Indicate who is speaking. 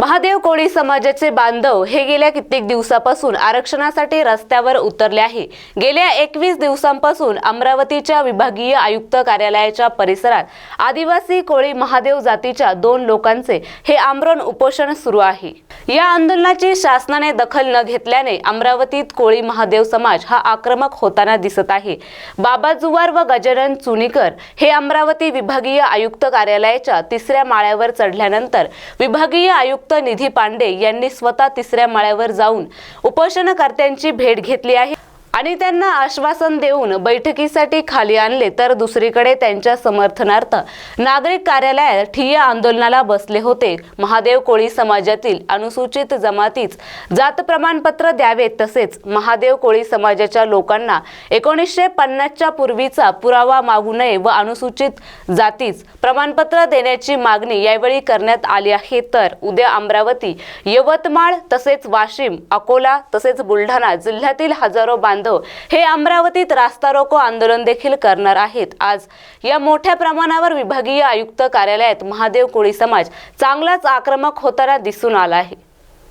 Speaker 1: महादेव कोळी समाजाचे बांधव हे गेल्या कित्येक दिवसापासून आरक्षणासाठी रस्त्यावर उतरले आहे. गेल्या एकवीस दिवसांपासून अमरावतीच्या विभागीय आयुक्त कार्यालयाच्या परिसरात आदिवासी कोळी महादेव जातीच्या दोन लोकांचे हे आमरण उपोषण सुरू आहे. या आंदोलनाची शासनाने दखल न घेतल्याने अमरावतीत कोळी महादेव समाज हा आक्रमक होताना दिसत आहे. बाबा जुवार व गजानन चुनीकर हे अमरावती विभागीय आयुक्त कार्यालयाच्या तिसऱ्या माळ्यावर चढल्यानंतर विभागीय आयुक्त निधी पांडे यांनी स्वतः तिसऱ्या माळ्यावर जाऊन उपोषणकर्त्यांची भेट घेतली आहे. आणि त्यांना आश्वासन देऊन बैठकीसाठी खाली आणले तर दुसरीकडे त्यांच्या समर्थनार्थ नागरिक कार्यालयात ठिय्या आंदोलनाला बसले होते. महादेव कोळी समाजातील अनुसूचित जमातीच जात प्रमाणपत्र द्यावे तसेच महादेव कोळी समाजाच्या लोकांना एकोणीसशे पन्नासच्या पूर्वीचा पुरावा मागू नये व अनुसूचित जातीच प्रमाणपत्र देण्याची मागणी यावेळी करण्यात आली आहे. तर उद्या अमरावती यवतमाळ तसेच वाशिम अकोला तसेच बुलढाणा जिल्ह्यातील हजारो बांध बांधव हे अमरावतीत रास्ता रोको आंदोलन देखील करणार आहेत. आज या मोठ्या प्रमाणावर विभागीय आयुक्त कार्यालयात महादेव कोळी समाज चांगलाच आक्रमक होताना दिसून आला आहे.